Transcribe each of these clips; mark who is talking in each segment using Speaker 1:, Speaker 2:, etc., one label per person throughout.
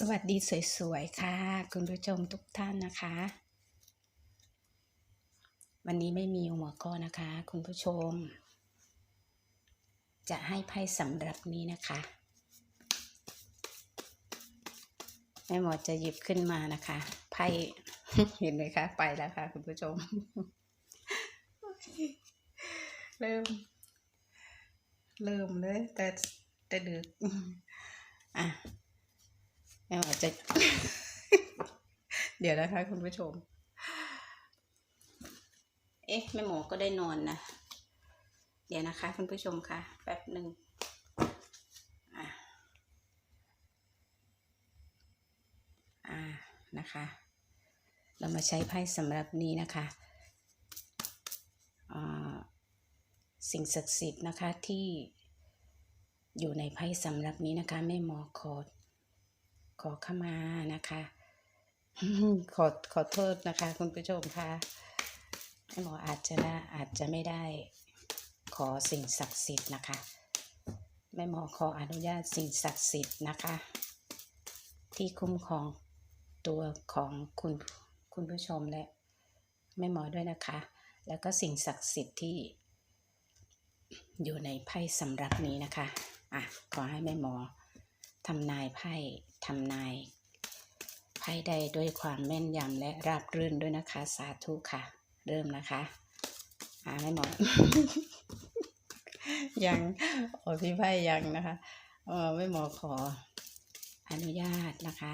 Speaker 1: สวัสดีสวยๆค่ะ คุณผู้ชมทุกท่านนะคะ วันนี้ไม่มีหัวข้อนะคะ คุณผู้ชม จะให้ไพ่สำหรับนี้นะคะแม่หมอจะหยิบขึ้นมานะคะไพ่เห็นไหมคะ ไปแล้วค่ะ คุณผู้ชม เริ่ม เริ่มเลย แต่แต่ดึกอะ แม่หมอจะ เดี๋ยวนะคะคุณผู้ชม เอ๊ะ แม่หมอก็ได้นอนนะ เดี๋ยวนะคะ คุณผู้ชมค่ะ แป๊บหนึ่งอะอ่านะคะ เรามาใช้ไพ่สำหรับนี้นะคะอ่าสิ่งศักดิ์สิทธิ์นะคะที่อยู่ในไพ่สำหรับนี้นะคะแม่หมอขอ ขอเข้ามานะคะ ขอขอโทษนะคะ คุณผู้ชมค่ะแม่หมออาจจะนะอาจจะไม่ได้ขอสิ่งศักดิ์สิทธิ์นะคะแม่หมอขออนุญาตสิ่งศักดิ์สิทธิ์นะคะ ที่คุ้มครองตัวของคุณคุณผู้ชมและแม่หมอด้วยนะคะ แล้วก็สิ่งศักดิ์สิทธิ์ที่อยู่ในไพ่สำรับนี้นะคะ อะ ขอให้แม่หมอ ทำนายไพ่ทำนายไพ่ได้ด้วยความแม่นยำและราบรื่นด้วยนะคะ สาธุค่ะ เริ่มนะคะอ่าไม่หมดยังโอ้พี่ไพ่ยังนะคะเออไม่หมอขอ อนุญาตนะคะ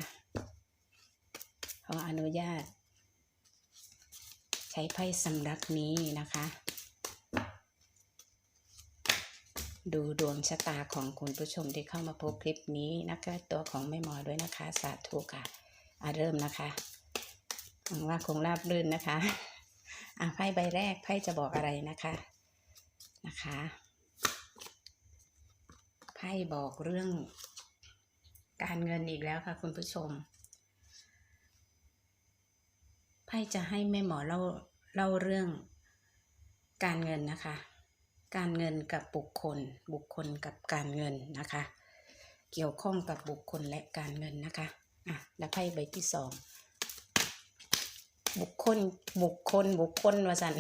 Speaker 1: ขออนุญาต ใช้ไพ่สำรับนี้นะคะ ดูดวงชะตาของคุณผู้ชมที่เข้ามาพบคลิปนี้นะคะตัวของแม่หมอด้วยนะคะ สาธุค่ะอะเริ่มนะคะหวังว่าคงราบรื่นนะคะอะไพ่ใบแรกไพ่จะบอกอะไรนะคะนะคะไพ่บอกเรื่องการเงินอีกแล้วค่ะ คุณผู้ชมไพ่จะให้แม่หมอเล่าเล่าเรื่องการเงินนะคะ การเงินกับบุคคล บุคคลกับการเงินนะคะ เกี่ยวข้องกับบุคคลและการเงินนะคะอะแล้วไพ่ใบที่สองบุคคลบุคคลบุคคลว่าสัน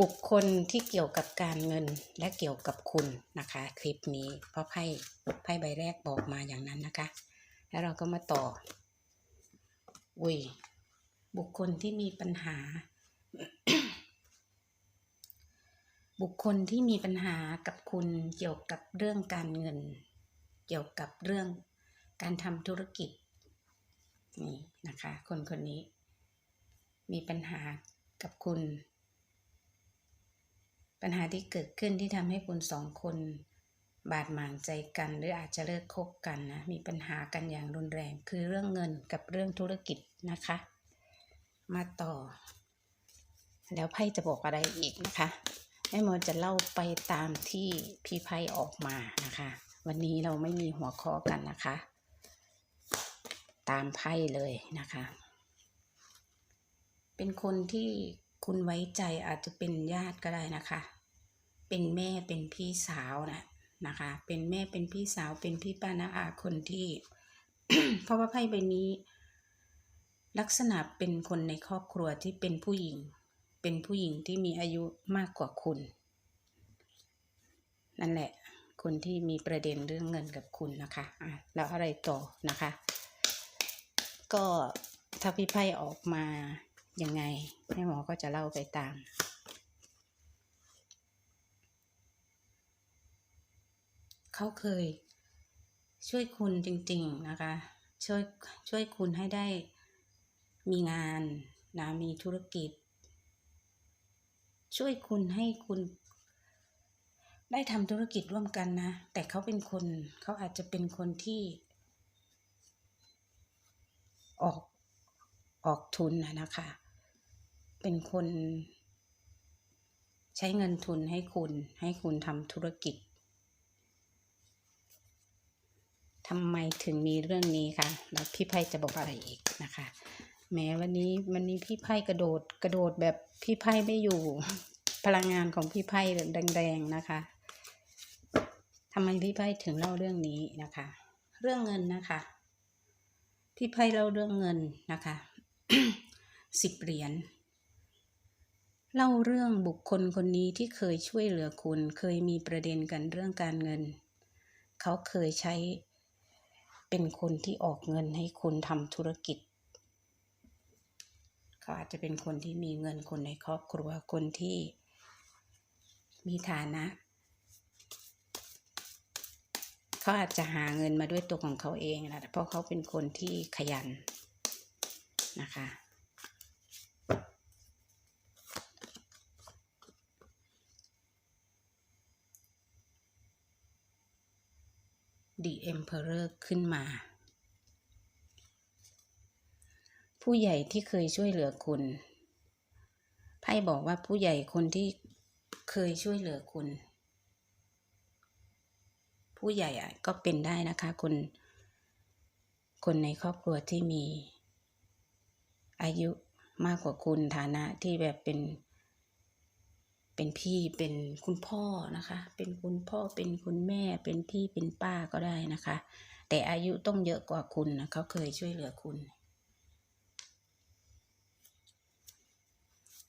Speaker 1: บุคคลที่เกี่ยวกับการเงินและเกี่ยวกับคุณนะคะ คลิปนี้เพราะไพ่ไพ่ใบแรกบอกมาอย่างนั้นนะคะ แล้วเราก็มาต่อ อุ้ยบุคคลที่มีปัญหา บุคคลที่มีปัญหากับคุณเกี่ยวกับเรื่องการเงิน เกี่ยวกับเรื่องการทำธุรกิจนี่นะคะ คนคนนี้ มีปัญหากับคุณ ปัญหาที่เกิดขึ้นที่ทำให้คุณสองคน บาดหมางใจกันหรืออาจจะเลิกคบกันนะ มีปัญหากันอย่างรุนแรง คือเรื่องเงินกับเรื่องธุรกิจนะคะ มาต่อ แล้วไพ่จะบอกอะไรอีกนะคะ แม่หมอจะเล่าไปตามที่พี่ไพ่ออกมานะคะ วันนี้เราไม่มีหัวข้อกันนะคะ ตามไพ่เลยนะคะ เป็นคนที่คุณไว้ใจอาจจะเป็นญาติก็ได้นะคะ เป็นแม่เป็นพี่สาวนะนะคะ เป็นแม่เป็นพี่สาวเป็นพี่ป้านาอาคนที่ เพราะว่าไพ่ใบนี้ ลักษณะเป็นคนในครอบครัวที่เป็นผู้หญิง เป็นผู้หญิงที่มีอายุมากกว่าคุณ นั่นแหละ คนที่มีประเด็นเรื่องเงินกับคุณนะคะอะแล้วอะไรต่อนะคะ ก็ถ้าพี่ไพ่ออกมายังไงแม่หมอก็จะเล่าไปตามเขาเคยช่วยคุณจริง ๆนะคะ ช่วยช่วยคุณให้ได้มีงานนะมีธุรกิจ ช่วยคุณให้คุณ ได้ทำธุรกิจร่วมกันนะ แต่เขาเป็นคนเขาอาจจะเป็นคนที่ ออกออกทุนนะคะ เป็นคน ใช้เงินทุนให้คุณ ให้คุณทำธุรกิจทำไมถึงมีเรื่องนี้คะแล้วพี่ไพ่จะบอกอะไรอีกนะคะ แม้วันนี้วันนี้พี่ไพ่กระโดดกระโดดแบบพี่ไพ่ไม่อยู่ พลังงานของพี่ไพ่แดงๆนะคะทำไมพี่ไพ่ถึงเล่าเรื่องนี้นะคะ เรื่องเงินนะคะที่ไพ่เล่าเรื่องเงินนะคะสิบเหรียญเล่าเรื่องบุคคลคนนี้ที่เคยช่วยเหลือคุณ เคยมีประเด็นกันเรื่องการเงิน เขาเคยใช้เป็นคนที่ออกเงินให้คุณทำธุรกิจ เขาอาจจะเป็นคนที่มีเงินคนในครอบครัวคนที่ มีฐานะเขาอาจจะหาเงินมาด้วยตัวของเขาเองนะเพราะเขาเป็นคนที่ขยันนะคะ The Emperor ขึ้นมา ผู้ใหญ่ที่เคยช่วยเหลือคุณไพ่บอกว่าผู้ใหญ่คนที่เคยช่วยเหลือคุณ ผู้ใหญ่ก็เป็นได้นะคะคนคนในครอบครัวที่มี อายุมากกว่าคุณฐานะที่แบบเป็น เป็นพี่เป็นคุณพ่อนะคะ เป็นคุณพ่อเป็นคุณแม่เป็นพี่เป็นป้าก็ได้นะคะ แต่อายุต้องเยอะกว่าคุณนะเขาเคยช่วยเหลือคุณ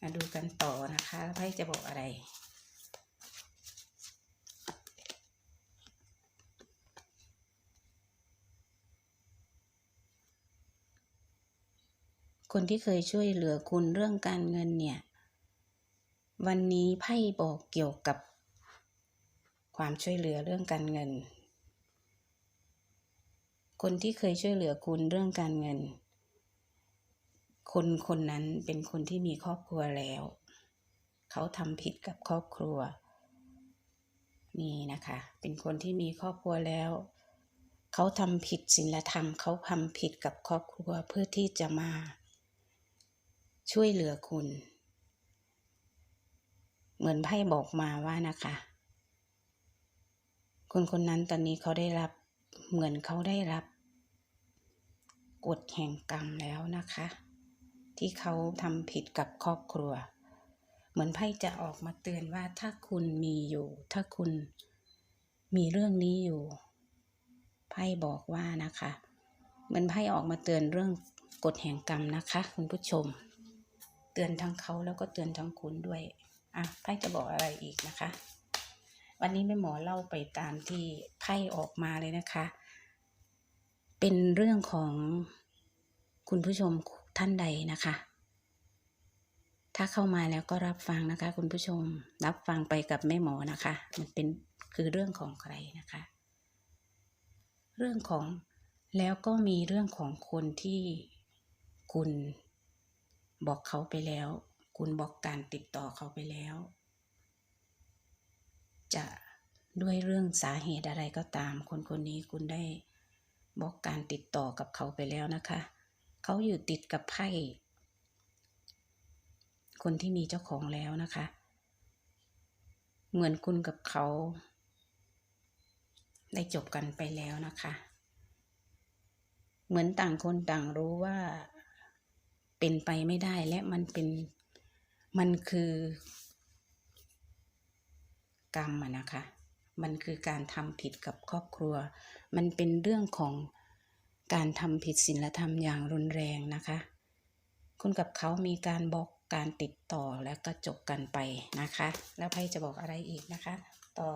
Speaker 1: มาดูกันต่อนะคะไพ่จะบอกอะไร คนที่เคยช่วยเหลือคุณเรื่องการเงินเนี่ย วันนี้ไพ่บอกเกี่ยวกับ ความช่วยเหลือเรื่องการเงิน คนที่เคยช่วยเหลือคุณเรื่องการเงิน คนคนนั้นเป็นคนที่มีครอบครัวแล้ว เขาทำผิดกับครอบครัว นี่นะคะ เป็นคนที่มีครอบครัวแล้ว เขาทำผิดศีลธรรม เขาทำผิดกับครอบครัวเพื่อที่จะมา ช่วยเหลือคุณ เหมือนไพ่บอกมาว่านะคะ คนคนนั้นตอนนี้เขาได้รับเหมือนเขาได้รับกฎแห่งกรรมแล้วนะคะ ที่เขาทำผิดกับครอบครัว เหมือนไพ่จะออกมาเตือนว่าถ้าคุณมีอยู่ ถ้าคุณมีเรื่องนี้อยู่ ไพ่บอกว่านะคะ เหมือนไพ่ออกมาเตือนเรื่องกฎแห่งกรรมนะคะ คุณผู้ชม เตือนทั้งเขาแล้วก็เตือนทั้งคุณด้วยอะไพ่จะบอกอะไรอีกนะคะ วันนี้แม่หมอเล่าไปตามที่ไพ่ออกมาเลยนะคะ เป็นเรื่องของคุณผู้ชม ท่านใดนะคะ ถ้าเข้ามาแล้วก็รับฟังนะคะ คุณผู้ชมรับฟังไปกับแม่หมอนะคะ มันเป็นคือเรื่องของใครนะคะ เรื่องของแล้วก็มีเรื่องของคนที่คุณบอกเขาไปแล้ว คุณบอกการติดต่อเขาไปแล้ว จะด้วยเรื่องสาเหตุอะไรก็ตาม คนคนนี้คุณได้บอกการติดต่อกับเขาไปแล้วนะคะ เขาอยู่ติดกับไพ่คนที่มีเจ้าของแล้วนะคะ เหมือนคุณกับเขา ได้จบกันไปแล้วนะคะ เหมือนต่างคนต่างรู้ว่าเป็นไปไม่ได้และมันเป็นมันคือกรรมอะนะคะ มันคือการทำผิดกับครอบครัว มันเป็นเรื่องของ การทำผิดศีลธรรมอย่างรุนแรงนะคะ คุณกับเขามีการบอกการติดต่อแล้วก็จบกันไปนะคะ แล้วไพ่จะบอกอะไรอีกนะคะ ต่อ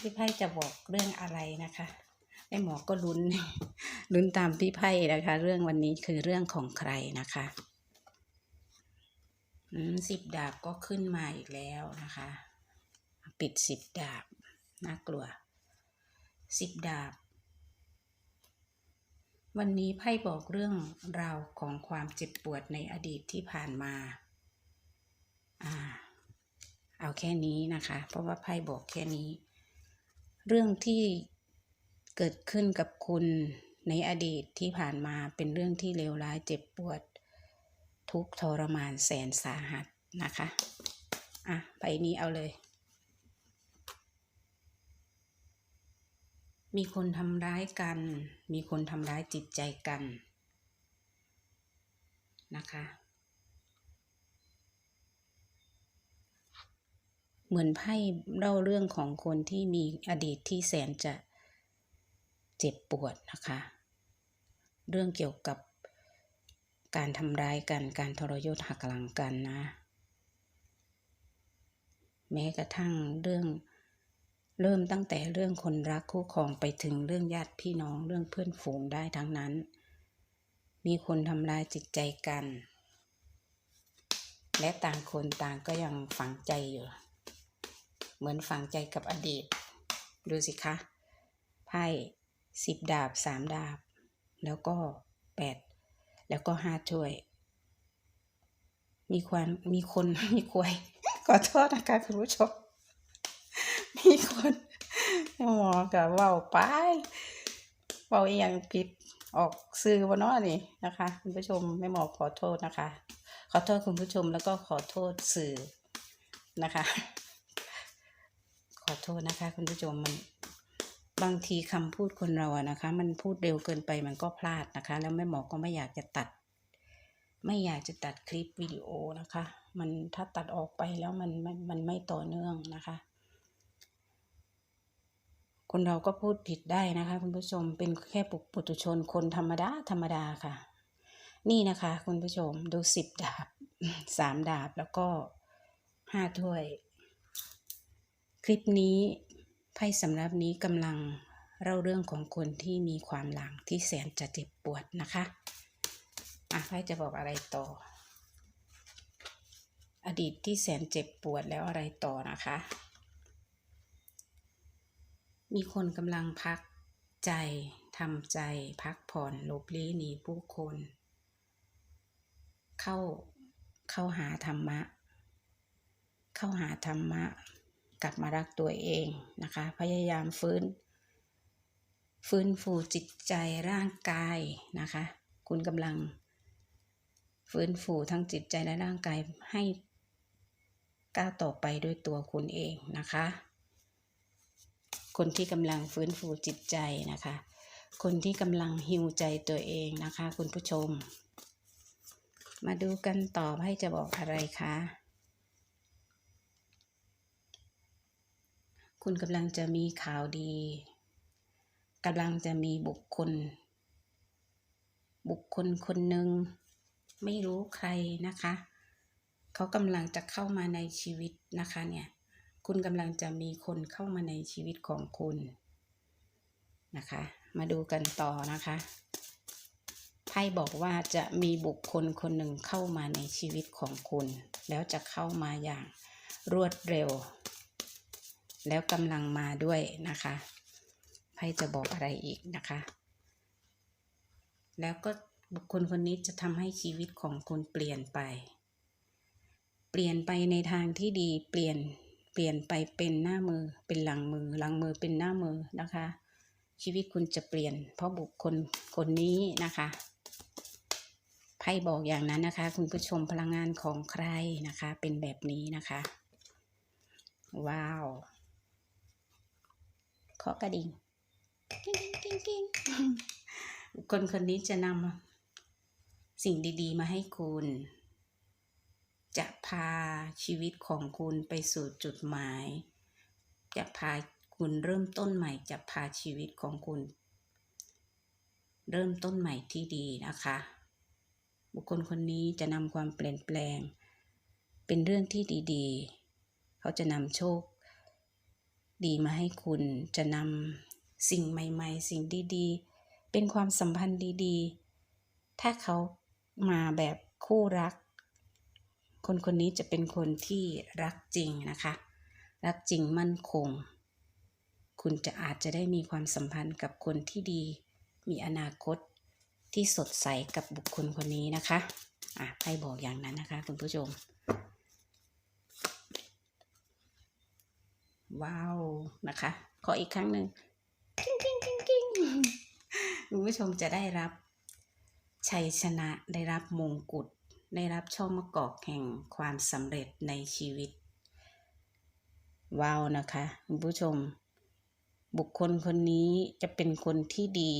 Speaker 1: พี่ไพ่จะบอกเรื่องอะไรนะคะแม่หมอก็ลุ้นลุ้นตามพี่ไพ่นะคะ เรื่องวันนี้คือเรื่องของใครนะคะอืมสิบดาบก็ขึ้นมาอีกแล้วนะคะ ปิดสิบดาบน่ากลัวสิบดาบ วันนี้ไพ่บอกเรื่องราวของความเจ็บปวดในอดีตที่ผ่านมาอ่าเอาแค่นี้นะคะ เพราะว่าไพ่บอกแค่นี้ เรื่องที่เกิดขึ้นกับคุณในอดีตที่ผ่านมาเป็นเรื่องที่เลวร้ายเจ็บปวด ทุกทรมานแสนสาหัสนะคะ อะไปนี้เอาเลย มีคนทำร้ายกัน มีคนทำร้ายจิตใจกันนะคะ เหมือนไพ่เล่าเรื่องของคนที่มีอดีตที่แสนจะเจ็บปวดนะคะ เรื่องเกี่ยวกับการทำร้ายกัน การทรยศหักหลังกันนะ แม้กระทั่งเรื่อง เริ่มตั้งแต่เรื่องคนรักคู่ครองไปถึงเรื่องญาติพี่น้องเรื่องเพื่อนฝูงได้ทั้งนั้น มีคนทำร้ายจิตใจกัน และต่างคนต่างก็ยังฝังใจอยู่ เหมือนฝังใจกับอดีต ดูสิคะ ไพ่สิบดาบสามดาบ แล้วก็แปดแล้วก็ห้าถ้วย มีควันมีคนมีควยขอโทษนะคะคุณผู้ชม มีคนหมอกับเว้าไปเว้าอหย่างผิดออกสื่อวะเนาะนี่นะคะ คุณผู้ชมไม่หมอขอโทษนะคะ ขอโทษคุณผู้ชมแล้วก็ขอโทษสื่อนะคะ ขอโทษนะคะ คุณผู้ชมมันบางทีคำพูดคนเราอะนะคะ มันพูดเร็วเกินไปมันก็พลาดนะคะ แล้วแม่หมอก็ไม่อยากจะตัด ไม่อยากจะตัดคลิปวิดีโอนะคะ มันถ้าตัดออกไปแล้วมันมันมันไม่ต่อเนื่องนะคะ คนเราก็พูดผิดได้นะคะคุณผู้ชมเป็นแค่ปุปุถุชนคนธรรมดาธรรมดาค่ะ นี่นะคะคุณผู้ชมดูสิบดาบสามดาบแล้วก็ห้าถ้วยคลิปนี้ไพ่สำหรับนี้กำลังเล่าเรื่องของคนที่มีความหลังที่แสนจะเจ็บปวดนะคะอะไพ่จะบอกอะไรต่อ อดีตที่แสนเจ็บปวดแล้วอะไรต่อนะคะ มีคนกำลังพักใจทำใจพักผ่อนหลบลี้หนีผู้คน เข้าเข้าหาธรรมะ เข้าหาธรรมะ กลับมารักตัวเองนะคะ พยายามฟื้น ฟื้นฟูจิตใจร่างกายนะคะ คุณกำลัง ฟื้นฟูทั้งจิตใจและร่างกายให้ก้าวต่อไปด้วยตัวคุณเองนะคะ คนที่กำลังฟื้นฟูจิตใจนะคะ คนที่กำลังฮิวใจตัวเองนะคะ คุณผู้ชม มาดูกันต่อให้จะบอกอะไรคะคุณกำลังจะมีข่าวดีกำลังจะมีบุคคล บุคคลคนหนึ่งไม่รู้ใครนะคะ เขากำลังจะเข้ามาในชีวิตนะคะเนี่ย คุณกำลังจะมีคนเข้ามาในชีวิตของคุณนะคะ มาดูกันต่อนะคะไพ่บอกว่าจะมีบุคคลคนหนึ่งเข้ามาในชีวิตของคุณ แล้วจะเข้ามาอย่างรวดเร็ว แล้วกำลังมาด้วยนะคะไพ่จะบอกอะไรอีกนะคะ แล้วก็บุคคลคนนี้จะทำให้ชีวิตของคุณเปลี่ยนไป เปลี่ยนไปในทางที่ดีเปลี่ยน เปลี่ยนไปเป็นหน้ามือเป็นหลังมือ หลังมือเป็นหน้ามือนะคะ ชีวิตคุณจะเปลี่ยน เพราะบุคคลคนนี้นะคะไพ่บอกอย่างนั้นนะคะ คุณผู้ชมพลังงานของใครนะคะ เป็นแบบนี้นะคะ ว้าวเคาะกระดิ่งกิ้งกิ้งกิ้งคคลคนนี้จะนำสิ่งดี ๆ มาให้คุณ จะพาชีวิตของคุณไปสู่จุดหมาย จะพาคุณเริ่มต้นใหม่ จะพาชีวิตของคุณ เริ่มต้นใหม่ที่ดีนะคะ บุคคลคนนี้จะนำความเปลี่ยนแปลง เป็นเรื่องที่ดีๆ เขาจะนำโชค ดีมาให้คุณ จะนำสิ่งใหม่ ๆ สิ่งดีๆ เป็นความสัมพันธ์ดีๆ ถ้าเขามาแบบคู่รัก คนคนนี้จะเป็นคนที่รักจริงนะคะ รักจริงมั่นคง คุณจะอาจจะได้มีความสัมพันธ์กับคนที่ดี มีอนาคตที่สดใสกับบุคคลคนนี้นะคะอะไพ่บอกอย่างนั้นนะคะ คุณผู้ชม ว้าวนะคะ ขออีกครั้งหนึ่งกิ้งกิ้งกิ้งกิ้งคุณผู้ชมจะได้รับชัยชนะได้รับมงกุฎ ได้รับช่องมะกอกแห่งความสำเร็จในชีวิต ว้าวนะคะคุณผู้ชม บุคคลคนนี้จะเป็นคนที่ดี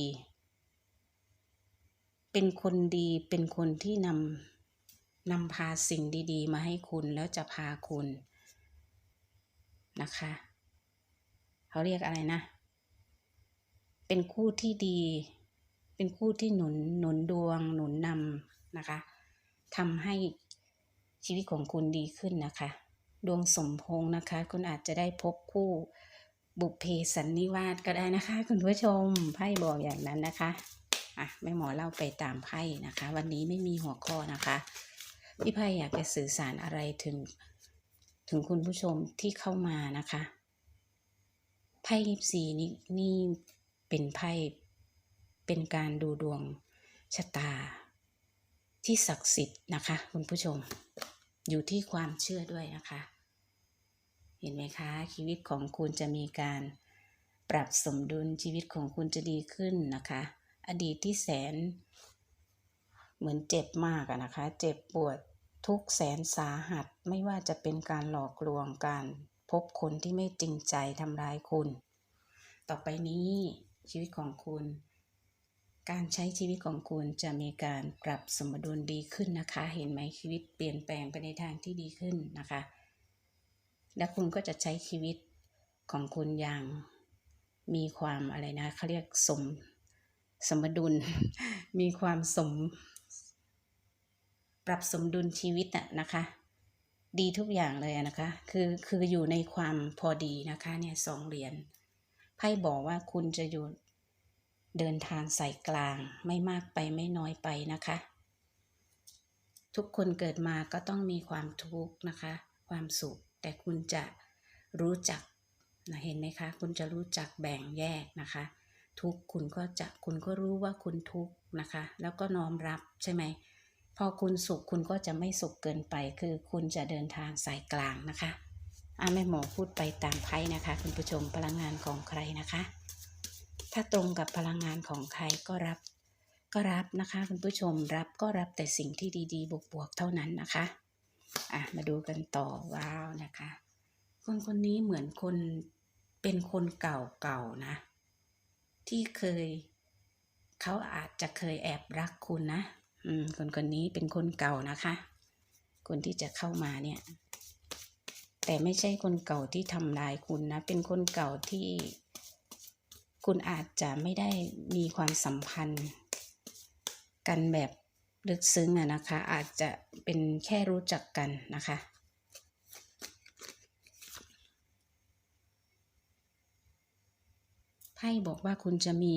Speaker 1: เป็นคนดีเป็นคนที่นำนำพาสิ่งดี ๆ มาให้คุณแล้วจะพาคุณนะคะ เขาเรียกอะไรนะ เป็นคู่ที่ดี เป็นคู่ที่หนุนหนุนดวงหนุนนำนะคะ ทำให้ชีวิตของคุณดีขึ้นนะคะ ดวงสมพงนะคะ คุณอาจจะได้พบคู่บุพเพสันนิวาสก็ได้นะคะ คุณผู้ชมไพ่บอกอย่างนั้นนะคะอะแม่หมอเล่าไปตามไพ่นะคะ วันนี้ไม่มีหัวข้อนะคะพี่ไพ่อยากจะสื่อสารอะไรถึง ถึงคุณผู้ชมที่เข้ามานะคะไพ่ยิปซีนี่นี่เป็นไพ่เป็นการดูดวงชะตา ที่ศักดิ์สิทธิ์นะคะคุณผู้ชม อยู่ที่ความเชื่อด้วยนะคะ เห็นไหมคะ ชีวิตของคุณจะมีการปรับสมดุลชีวิตของคุณจะดีขึ้นนะคะ อดีตที่แสน เหมือนเจ็บมากอะนะคะ เจ็บปวดทุกแสนสาหัสไม่ว่าจะเป็นการหลอกลวงการพบคนที่ไม่จริงใจทำร้ายคุณ ต่อไปนี้ชีวิตของคุณ การใช้ชีวิตของคุณจะมีการปรับสมดุลดีขึ้นนะคะ เห็นไหมชีวิตเปลี่ยนแปลงไปในทางที่ดีขึ้นนะคะ และคุณก็จะใช้ชีวิตของคุณอย่างมีความอะไรนะเขาเรียกสมสมดุล มีความสม ปรับสมดุลชีวิตอะนะคะ ดีทุกอย่างเลยนะคะ คือคืออยู่ในความพอดีนะคะเนี่ยสองเหรียญไพ่บอกว่าคุณจะอยู่ เดินทางสายกลางไม่มากไปไม่น้อยไปนะคะ ทุกคนเกิดมาก็ต้องมีความทุกข์นะคะ ความสุข แต่คุณจะรู้จักนะเห็นไหมคะ คุณจะรู้จักแบ่งแยกนะคะ ทุกคุณก็จะคุณก็รู้ว่าคุณทุกนะคะ แล้วก็น้อมรับใช่ไหมพอคุณสุขคุณก็จะไม่สุขเกินไป คือคุณจะเดินทางสายกลางนะคะอาแม่หมอพูดไปตามไพ่นะคะ คุณผู้ชมพลังงานของใครนะคะ ถ้าตรงกับพลังงานของใครก็รับ ก็รับนะคะ คุณผู้ชมรับก็รับแต่สิ่งที่ดีๆ บวกๆเท่านั้นนะคะอะมาดูกันต่อว้าวนะคะ คนคนนี้เหมือนคนเป็นคนเก่าๆนะ ที่เคยเขาอาจจะเคยแอบรักคุณนะอืมคนคนนี้เป็นคนเก่านะคะ คนที่จะเข้ามาเนี่ย แต่ไม่ใช่คนเก่าที่ทำลายคุณนะ เป็นคนเก่าที่ คุณอาจจะไม่ได้มีความสัมพันธ์ กันแบบลึกซึ้งอะนะคะ อาจจะเป็นแค่รู้จักกันนะคะ ไพ่บอกว่าคุณจะมี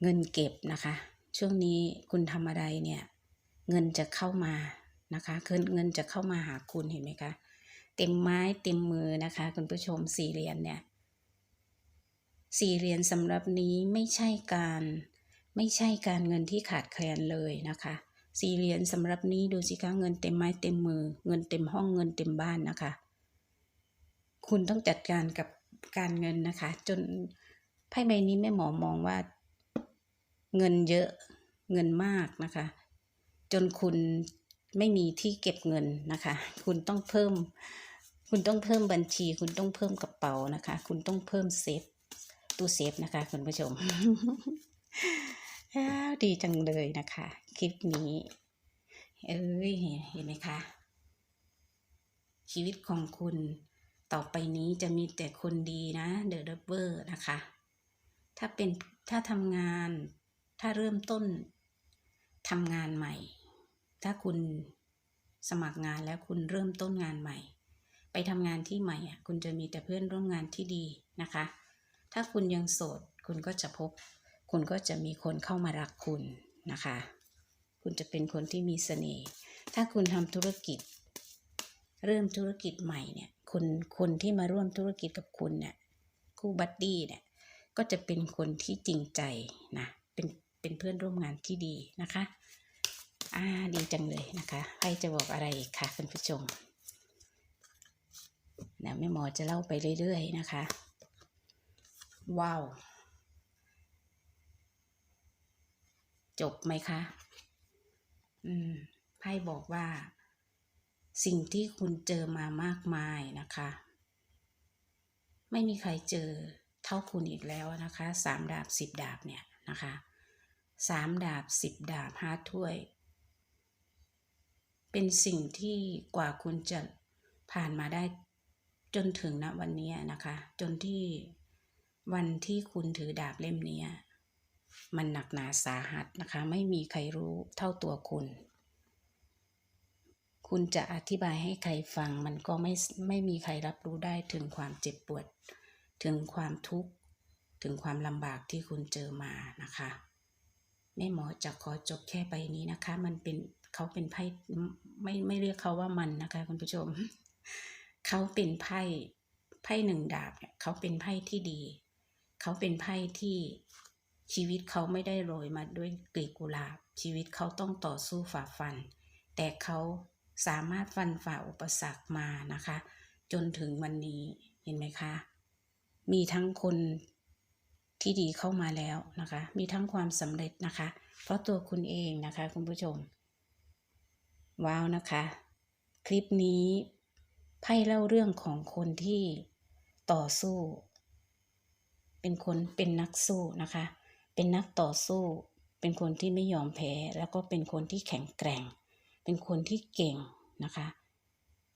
Speaker 1: เงินเก็บนะคะ ช่วงนี้คุณทำอะไรเนี่ย เงินจะเข้ามานะคะเงินเงินจะเข้ามาหาคุณเห็นไหมคะ เต็มไม้เต็มมือนะคะ คุณผู้ชมสี่เหรียญเนี่ย สี่เหรียญสำหรับนี้ไม่ใช่การไม่ใช่การเงินที่ขาดแคลนเลยนะคะสี่เหรียญสำหรับนี้ดูสิคะเงินเต็มไม้เต็มมือ เงินเต็มห้องเงินเต็มบ้านนะคะ คุณต้องจัดการกับการเงินนะคะ จนไพ่ใบนี้แม่หมอมองว่า เงินเยอะเงินมากนะคะ จนคุณไม่มีที่เก็บเงินนะคะ คุณต้องเพิ่ม คุณต้องเพิ่มบัญชี คุณต้องเพิ่มกระเป๋านะคะ คุณต้องเพิ่มเซฟ ตู้เซฟนะคะคุณผู้ชมดีจังเลยนะคะ คลิปนี้เอ้ยเห็นไหมคะ ชีวิตของคุณต่อไปนี้จะมีแต่คนดีนะเดอะดับเบิลนะคะ ถ้าเป็นถ้าทำงานถ้าเริ่มต้นทำงานใหม่ ถ้าคุณสมัครงานแล้วคุณเริ่มต้นงานใหม่ ไปทำงานที่ใหม่อะคุณจะมีแต่เพื่อนร่วมงานที่ดีนะคะ ถ้าคุณยังโสด คุณก็จะพบ คุณก็จะมีคนเข้ามารักคุณนะคะ คุณจะเป็นคนที่มีเสน่ห์ ถ้าคุณทำธุรกิจ เริ่มธุรกิจใหม่เนี่ย คนคนที่มาร่วมธุรกิจกับคุณเนี่ยคู่บัดดี้เนี่ย ก็จะเป็นคนที่จริงใจนะ เป็นเป็นเพื่อนร่วมงานที่ดีนะคะอ่าดีจังเลยนะคะ ใครจะบอกอะไรอีกค่ะคุณผู้ชมนะแม่หมอจะเล่าไปเรื่อยๆนะคะ ว้าว จบไหมคะ อืม ไพ่บอกว่า สิ่งที่คุณเจอมามากมายนะคะ ไม่มีใครเจอเท่าคุณอีกแล้วนะคะ สามดาบสิบดาบเนี่ยนะคะสามดาบสิบดาบห้าถ้วย เป็นสิ่งที่กว่าคุณจะผ่านมาได้จนถึงณวันนี้นะคะ จนที่ วันที่คุณถือดาบเล่มนี้มันหนักหนาสาหัสนะคะ ไม่มีใครรู้เท่าตัวคุณ คุณจะอธิบายให้ใครฟัง มันก็ไม่ไม่มีใครรับรู้ได้ถึงความเจ็บปวด ถึงความทุกข์ ถึงความลำบากที่คุณเจอมานะคะแม่หมอจะขอจบแค่ไปนี้นะคะ มันเป็นเขาเป็นไพ่ไม่ไม่เรียกเขาว่ามันนะคะคุณผู้ชม เขาเป็นไพ่ไพ่หนึ่งดาบเนี่ยเขาเป็นไพ่ที่ดี เขาเป็นไพ่ที่ชีวิตเขาไม่ได้โรยมาด้วยกลีบกุหลาบ ชีวิตเขาต้องต่อสู้ฝ่าฟัน แต่เขาสามารถฟันฝ่าอุปสรรคมานะคะ จนถึงวันนี้เห็นไหมคะ มีทั้งคนที่ดีเข้ามาแล้วนะคะ มีทั้งความสำเร็จนะคะ เพราะตัวคุณเองนะคะ คุณผู้ชม ว้าวนะคะ คลิปนี้ไพ่เล่าเรื่องของคนที่ต่อสู้ เป็นคนเป็นนักสู้นะคะ เป็นนักต่อสู้ เป็นคนที่ไม่ยอมแพ้ แล้วก็เป็นคนที่แข็งแกร่ง เป็นคนที่เก่งนะคะ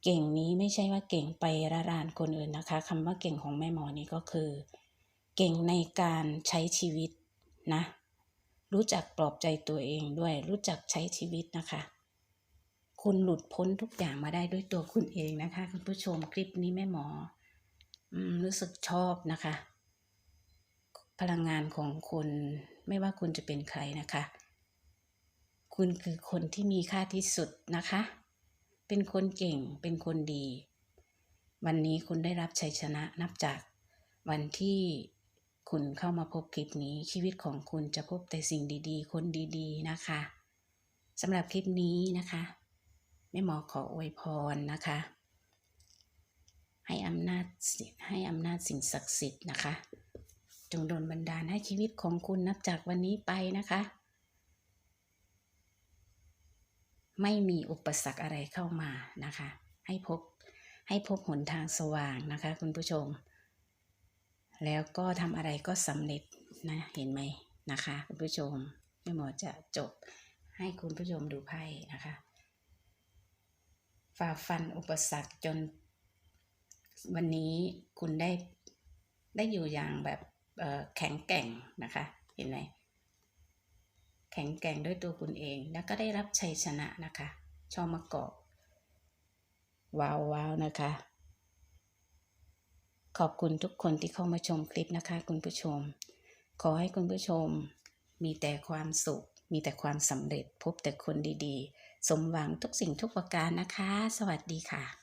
Speaker 1: เก่งนี้ไม่ใช่ว่าเก่งไประรานคนอื่นนะคะคำว่าเก่งของแม่หมอนี้ก็คือ เก่งในการใช้ชีวิตนะ รู้จักปลอบใจตัวเองด้วย รู้จักใช้ชีวิตนะคะคุณหลุดพ้นทุกอย่างมาได้ด้วยตัวคุณเองนะคะ คุณผู้ชมคลิปนี้แม่หมออรู้สึกชอบนะคะ พลังงานของคุณไม่ว่าคุณจะเป็นใครนะคะ คุณคือคนที่มีค่าที่สุดนะคะ เป็นคนเก่งเป็นคนดี วันนี้คุณได้รับชัยชนะนับจากวันที่คุณเข้ามาพบคลิปนี้ชีวิตของคุณจะพบแต่สิ่งดีๆ คนดีๆนะคะสำหรับคลิปนี้นะคะแม่หมอขออวยพรนะคะ ให้อำนาจให้อำนาจสิ่งศักดิ์สิทธิ์นะคะ จงโดนบันดาลให้ชีวิตของคุณนับจากวันนี้ไปนะคะ ไม่มีอุปสรรคอะไรเข้ามานะคะ ให้พบให้พบหนทางสว่างนะคะ คุณผู้ชม แล้วก็ทำอะไรก็สำเร็จนะเห็นไหมนะคะ คุณผู้ชมแม่หมอจะจบให้คุณผู้ชมดูไพ่นะคะฝ่าฟันอุปสรรคจนวันนี้คุณได้ได้อยู่อย่างแบบ แข็งแกร่งนะคะ เห็นไหมแข็งแกร่งด้วยตัวคุณเอง แล้วก็ได้รับชัยชนะนะคะชอบมะกอกว้าวว้าวนะคะ ขอบคุณทุกคนที่เข้ามาชมคลิปนะคะ คุณผู้ชม ขอให้คุณผู้ชมมีแต่ความสุข มีแต่ความสำเร็จพบแต่คนดีๆ สมหวังทุกสิ่งทุกประการนะคะ สวัสดีค่ะ